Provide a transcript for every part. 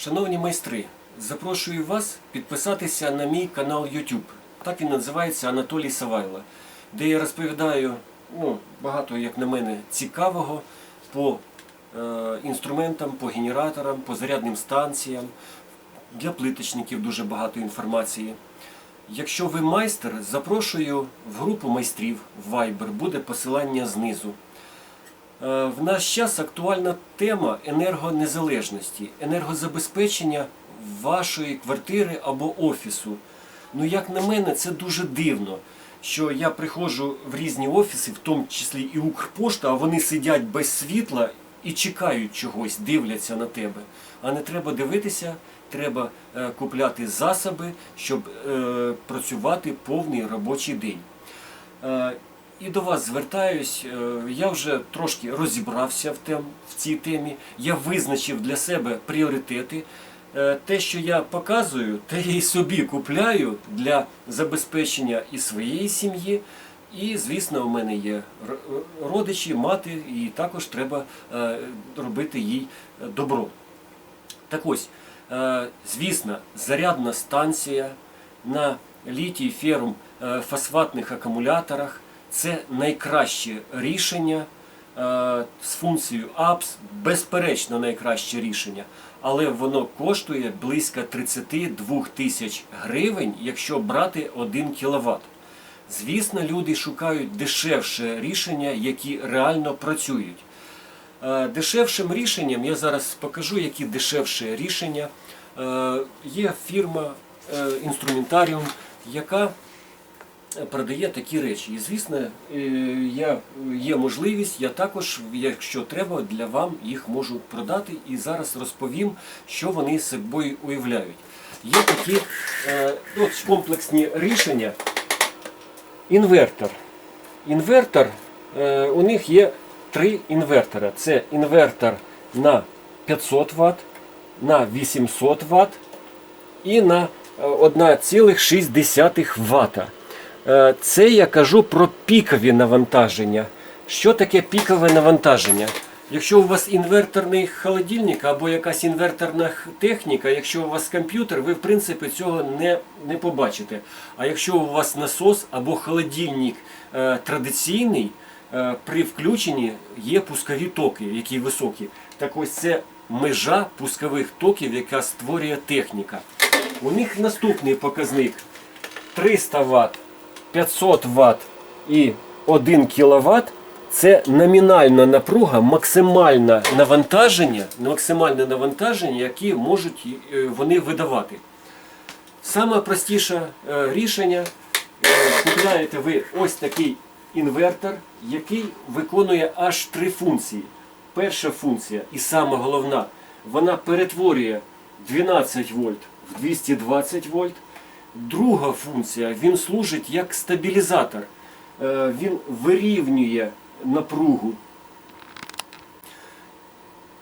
Шановні майстри, запрошую вас підписатися на мій канал YouTube. Так він називається Анатолій Савайло, де я розповідаю ну, багато, як на мене, цікавого по е, інструментам, по генераторам, по зарядним станціям. Для плиточників дуже багато інформації. Якщо ви майстер, запрошую в групу майстрів в Viber, буде посилання знизу. Е, В наш час актуальна тема енергонезалежності, енергозабезпечення вашої квартири або офісу. Ну, як на мене, це дуже дивно, що я приходжу в різні офіси, в тому числі і Укрпошта, а вони сидять без світла і чекають чогось, дивляться на тебе. А не треба дивитися, треба е, купляти засоби, щоб е, працювати повний робочий день. І до вас звертаюсь. е, Я вже трошки розібрався в, тем, в цій темі. Я визначив для себе пріоритети. Е, Те, що я показую, те я і собі купляю для забезпечення і своєї сім'ї. І, звісно, у мене є родичі, мати, і також треба е, робити їй добро. Так ось, звісно, зарядна станція на літій ферум е, фосфатних акумуляторах це найкраще рішення е, з функцією APS, безперечно найкраще рішення, але воно коштує близько 32 тисяч гривень, якщо брати 1 кВт. Звісно, люди шукають дешевше рішення, які реально працюють. Е, Дешевшим рішенням, я зараз покажу, які дешевші рішення. Е, Є фірма інструментаріум, яка продає такі речі. І звісно, е, я, є можливість, я також, якщо треба, для вам їх можу продати і зараз розповім, що вони собою уявляють. Є такі е, от, комплексні рішення. Інвертор. Інвертор, е, у них є три інвертора. Це інвертор на 500 Вт, на 800 Вт і на е, 1,6 Вт. Е, Це я кажу про пікові навантаження. Що таке пікове навантаження? Якщо у вас інверторний холодильник або якась інверторна техніка, якщо у вас комп'ютер, ви в принципі цього не, не побачите. А якщо у вас насос або холодильник е, традиційний, е, при включенні є пускові токи, які високі. Так ось це межа пускових токів, яка створює техніка. У них наступний показник 300 Вт, 500 Вт і 1 кВт це номінальна напруга, максимальне навантаження, максимальне навантаження, які можуть е, вони видавати. Саме простіше е, рішення е, купляєте ви ось такий інвертор, який виконує аж три функції. Перша функція, і саме головна, вона перетворює 12 вольт в 220 вольт. Друга функція, він служить як стабілізатор. Е, Він вирівнює напругу.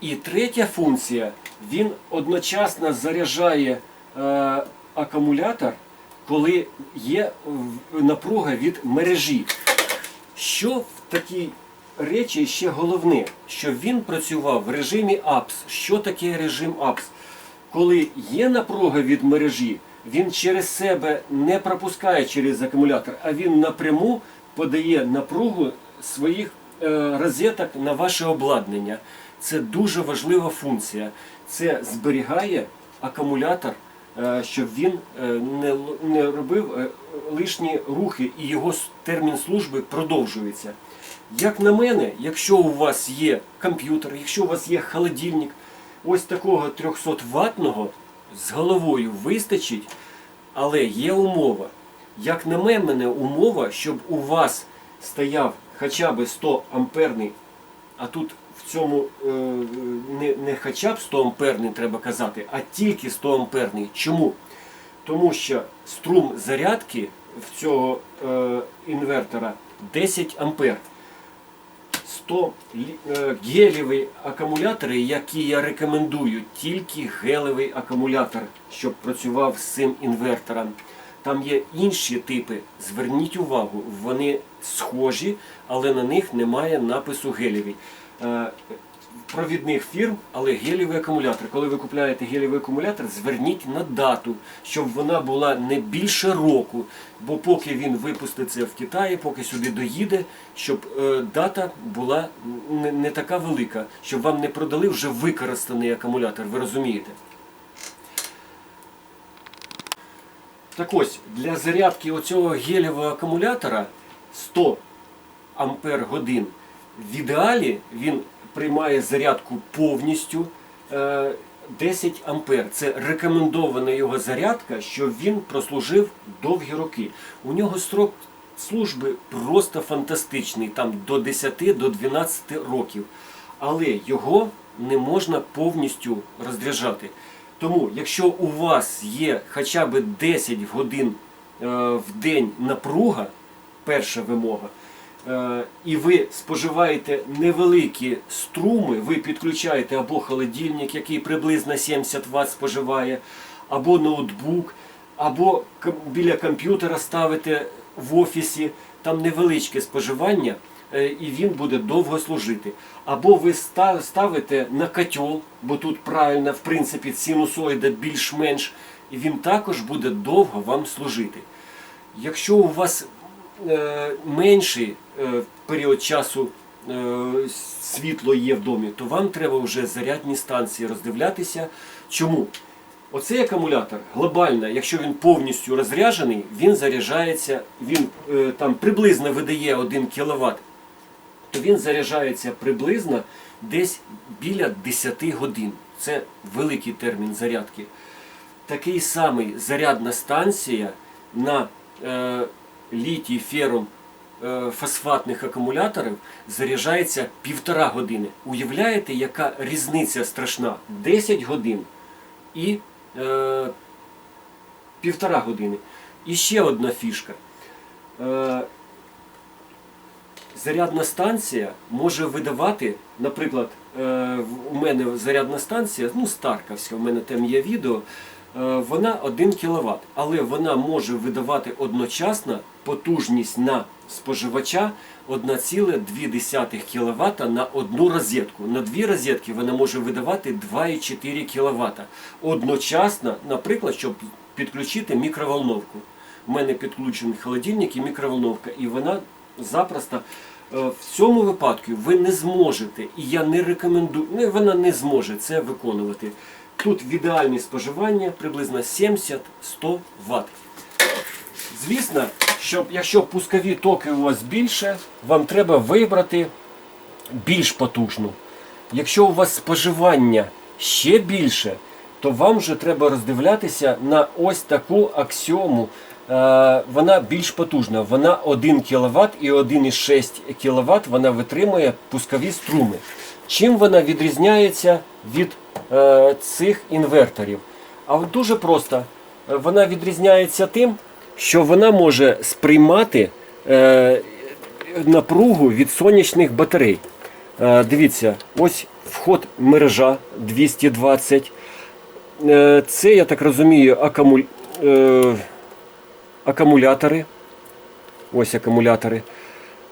І третя функція, він одночасно заряджає е, акумулятор, коли є напруга від мережі. Що в такій речі ще головне, що він працював в режимі APS. Що таке режим APS? Коли є напруга від мережі, він через себе не пропускає через акумулятор, а він напряму подає напругу своїх е, розеток на ваше обладнання. Це дуже важлива функція. Це зберігає акумулятор, е, щоб він е, не, робив лишні рухи і його термін служби продовжується. Як на мене, якщо у вас є комп'ютер, якщо у вас є холодильник, ось такого 300 ватного з головою вистачить, але є умова. Як на мене, умова, щоб у вас стояв хоча б 100 амперний, а тут в цьому е, не, не хоча б 100 амперний треба казати, а тільки 100 амперний. Чому? Тому що струм зарядки в цього е, інвертора 10 ампер. 100 лі- е, акумулятори, які я рекомендую, тільки гелевий акумулятор, щоб працював з цим інвертором. Там є інші типи. Зверніть увагу, вони схожі, але на них немає напису гелєвий. Провідних фірм, але гелівий акумулятор. Коли ви купуєте гелівий акумулятор, зверніть на дату, щоб вона була не більше року. Бо поки він випуститься в Китаї, поки сюди доїде, щоб е, дата була не, не така велика, щоб вам не продали вже використаний акумулятор. Ви розумієте? Так ось, для зарядки оцього гелєвого акумулятора 100 ампер годин. В ідеалі він приймає зарядку повністю е, 10 ампер. Це рекомендована його зарядка, щоб він прослужив довгі роки. У нього строк служби просто фантастичний, там до 10 до 12 років. Але його не можна повністю розряджати. Тому, якщо у вас є хоча б 10 годин е, в день напруга, перша вимога, е, і ви споживаєте невеликі струми, ви підключаєте або холодильник, який приблизно 70 Вт споживає, або ноутбук, або біля комп'ютера ставите в офісі, там невеличке споживання, е, і він буде довго служити. Або ви ставите на котел, бо тут правильно, в принципі, синусоїда більш-менш, і він також буде довго вам служити. Якщо у вас е, менший е, період часу е, світло є в домі, то вам треба вже зарядні станції роздивлятися. Чому? Оцей акумулятор глобально, якщо він повністю розряджений, він заряджається, він е, там приблизно видає 1 кВт, то він заряджається приблизно десь біля 10 годин. Це великий термін зарядки. Такий самий зарядна станція на е, літій ферум е, фосфатних акумуляторів заряджається півтора години. Уявляєте, яка різниця страшна? 10 годин і е, півтора години. І ще одна фішка. Е, зарядна станція може видавати, наприклад, е, у мене зарядна станція, ну, Старковська, у мене там є відео, е, вона 1 кВт, але вона може видавати одночасно потужність на споживача 1,2 кВт на одну розетку. На дві розетки вона може видавати 2,4 кВт. Одночасно, наприклад, щоб підключити мікроволновку. У мене підключений холодильник і мікроволновка, і вона запросто. е, В цьому випадку ви не зможете, і я не рекомендую, не, вона не зможе це виконувати. Тут в ідеальні споживання приблизно 70-100 Вт. Звісно, що якщо пускові токи у вас більше, вам треба вибрати більш потужну. Якщо у вас споживання ще більше, то вам вже треба роздивлятися на ось таку аксіому. Е, Вона більш потужна. Вона 1 кВт і 1,6 кВт вона витримує пускові струми. Чим вона відрізняється від е, цих інверторів? А дуже просто. Е, Вона відрізняється тим, що вона може сприймати е, напругу від сонячних батарей. Е, Дивіться, ось вход мережа 220. Е, Це, я так розумію, акумуль... е, акумулятори. Ось акумулятори.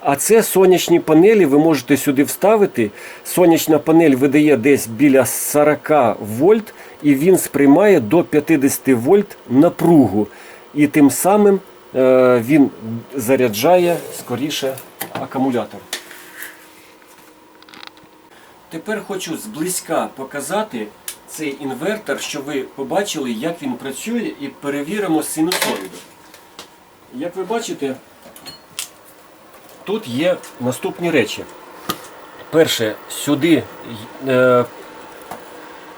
А це сонячні панелі, ви можете сюди вставити. Сонячна панель видає десь біля 40 вольт, і він сприймає до 50 вольт напругу. І тим самим е, він заряджає скоріше акумулятор. Тепер хочу зблизька показати цей інвертор, щоб ви побачили, як він працює, і перевіримо синусоїду. Як ви бачите, тут є наступні речі. Перше, сюди е,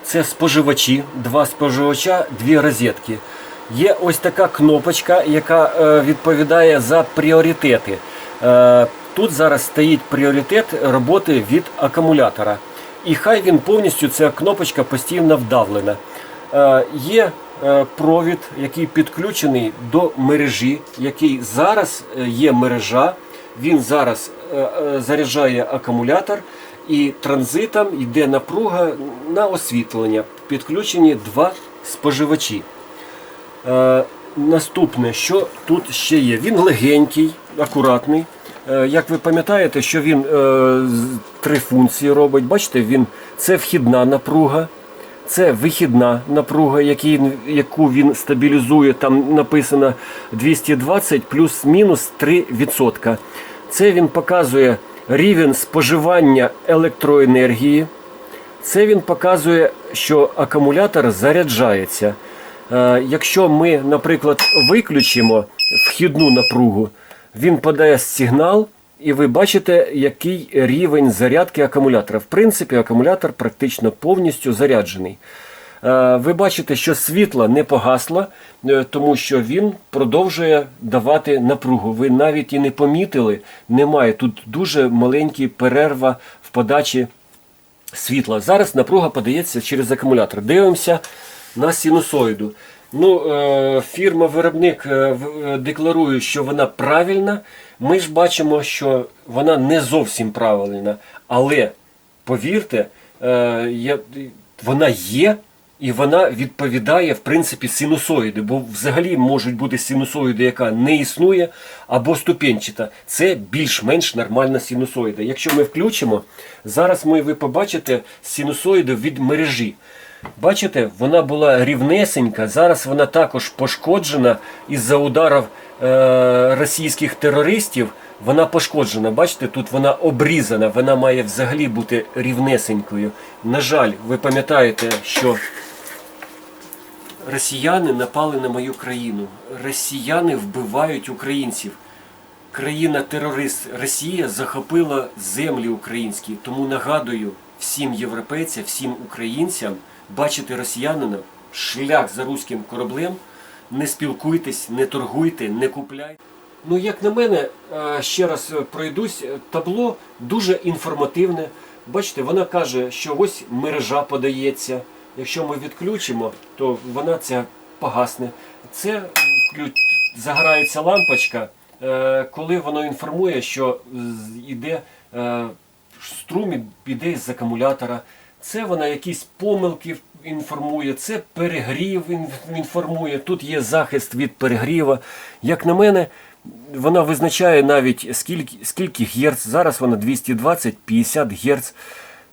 це споживачі, два споживача, дві розетки. Є ось така кнопочка, яка е, відповідає за пріоритети. Е, тут зараз стоїть пріоритет роботи від акумулятора. І хай він повністю, ця кнопочка постійно вдавлена. Е, є провід, який підключений до мережі, який зараз є мережа. Він зараз заряджає акумулятор і транзитом йде напруга на освітлення. Підключені два споживачі. Е, наступне, що тут ще є? Він легенький, акуратний. Е, Як ви пам'ятаєте, що він е, три функції робить. Бачите, він це вхідна напруга, це вихідна напруга, який, яку він стабілізує. Там написано 220 плюс-мінус 3%. Це він показує рівень споживання електроенергії. Це він показує, що акумулятор заряджається. Е, Якщо ми, наприклад, виключимо вхідну напругу, він подає сигнал, і ви бачите, який рівень зарядки акумулятора. В принципі, акумулятор практично повністю заряджений. Е, Ви бачите, що світло не погасло, е, тому що він продовжує давати напругу. Ви навіть і не помітили, немає тут дуже маленькі перерва в подачі світла. Зараз напруга подається через акумулятор. Дивимося на синусоїду. Ну, е, фірма-виробник е, е, декларує, що вона правильна. Ми ж бачимо, що вона не зовсім правильна. Але повірте, вона є. І вона відповідає в принципі синусоїди, бо взагалі можуть бути синусоїди, яка не існує, або ступенчата. Це більш-менш нормальна синусоїда. Якщо ми включимо, зараз ми ви побачите синусоїди від мережі. Бачите, вона була рівнесенька, зараз вона також пошкоджена із-за ударів е, російських терористів. Вона пошкоджена. Бачите, тут вона обрізана, вона має взагалі бути рівнесенькою. На жаль, ви пам'ятаєте, що росіяни напали на мою країну. Росіяни вбивають українців. Країна-терорист Росія захопила землі українські. Тому нагадую всім європейцям, всім українцям бачити росіянина шлях за руським кораблем. Не спілкуйтесь, не торгуйте, не купляйте. Ну, як на мене, е, ще раз е, пройдусь, е, табло дуже інформативне. Бачите, вона каже, що ось мережа подається. Якщо ми відключимо, то вона ця погасне. Це загорається лампочка, коли воно інформує, що з- іде е, струм іде з акумулятора. Це вона якісь помилки інформує, це перегрів інформує. Тут є захист від перегріва. Як на мене, вона визначає навіть скільки, скільки герц. Зараз вона 220-50 герц.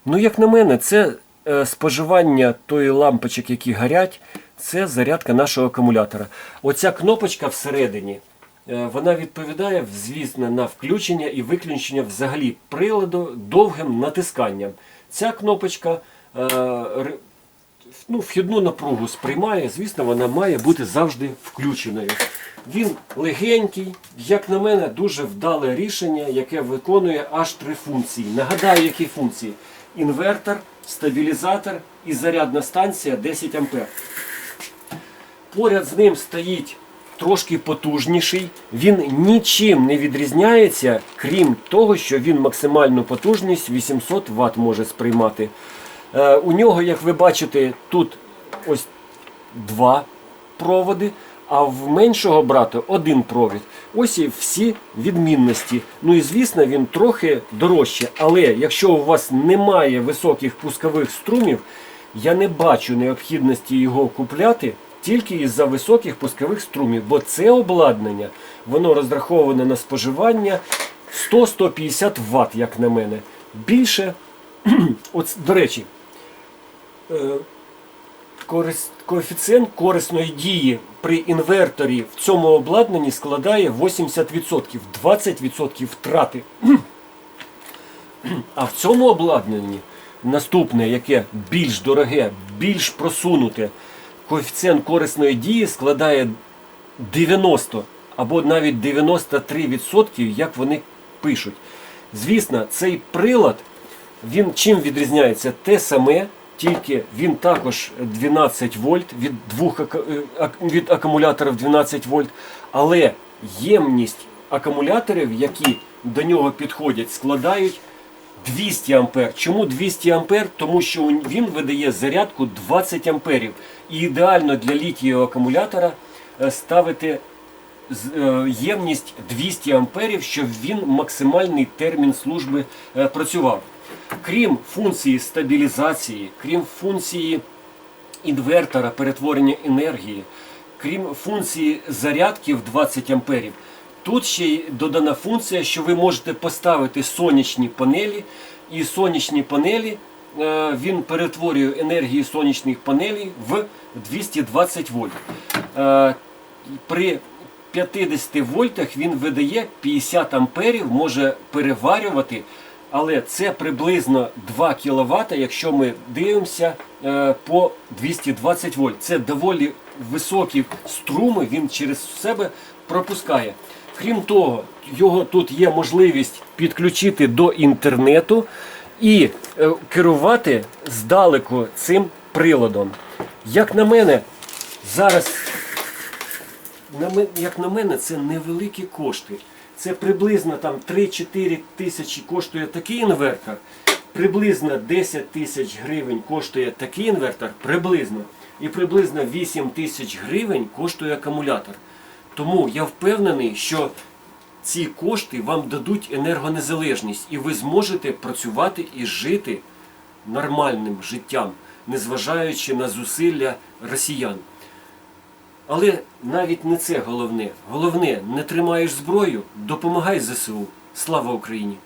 Ну, як на мене, це е, споживання тої лампочок, які горять, це зарядка нашого акумулятора. Оця кнопочка всередині. Е, Вона відповідає, звісно, на включення і виключення взагалі приладу довгим натисканням. Ця кнопочка е, ну, вхідну напругу сприймає, звісно, вона має бути завжди включеною. Він легенький, як на мене, дуже вдале рішення, яке виконує аж три функції. Нагадаю, які функції: інвертор, стабілізатор і зарядна станція 10 А. Поряд з ним стоїть трошки потужніший. Він нічим не відрізняється, крім того, що він максимальну потужність 800 Вт може сприймати. Е, у нього, як ви бачите, тут ось два проводи, а в меншого брата один провід. Ось і всі відмінності. Ну і звісно, він трохи дорожче. Але якщо у вас немає високих пускових струмів, я не бачу необхідності його купляти тільки із-за високих пускових струмів, бо це обладнання воно розраховане на споживання 100-150 Вт, як на мене. Більше, от, до речі, е, коефіцієнт корисної дії при інверторі в цьому обладнанні складає 80%, 20% втрати. А в цьому обладнанні наступне, яке більш дороге, більш просунуте, коефіцієнт корисної дії складає 90 або навіть 93%, як вони пишуть. Звісно, цей прилад, він чим відрізняється? Те саме, тільки він також 12 вольт від двох е, від акумуляторів 12 вольт, але ємність акумуляторів, які до нього підходять, складають 200 ампер. Чому 200 ампер? Тому що він видає зарядку 20 амперів. І ідеально для літієвого акумулятора е, ставити е, ємність 200 амперів, щоб він максимальний термін служби е, працював. Крім функції стабілізації, крім функції інвертора перетворення енергії, крім функції зарядки в 20 амперів, Тут ще й додана функція, що ви можете поставити сонячні панелі, і сонячні панелі він перетворює енергію сонячних панелей в 220 вольт. Е, При 50 вольтах він видає 50 амперів, може переварювати, але це приблизно 2 кВт, якщо ми дивимося е, по 220 вольт. Це доволі високі струми, він через себе пропускає. Крім того, його тут є можливість підключити до інтернету і е, керувати здалеку цим приладом. Як на мене, зараз як на мене, це невеликі кошти. Це приблизно там 3-4 тисячі коштує такий інвертор, приблизно 10 тисяч гривень коштує такий інвертор, приблизно, і приблизно 8 тисяч гривень коштує акумулятор. Тому я впевнений, що ці кошти вам дадуть енергонезалежність, і ви зможете працювати і жити нормальним життям, незважаючи на зусилля росіян. Але навіть не це головне. Головне, не тримаєш зброю, допомагай ЗСУ. Слава Україні!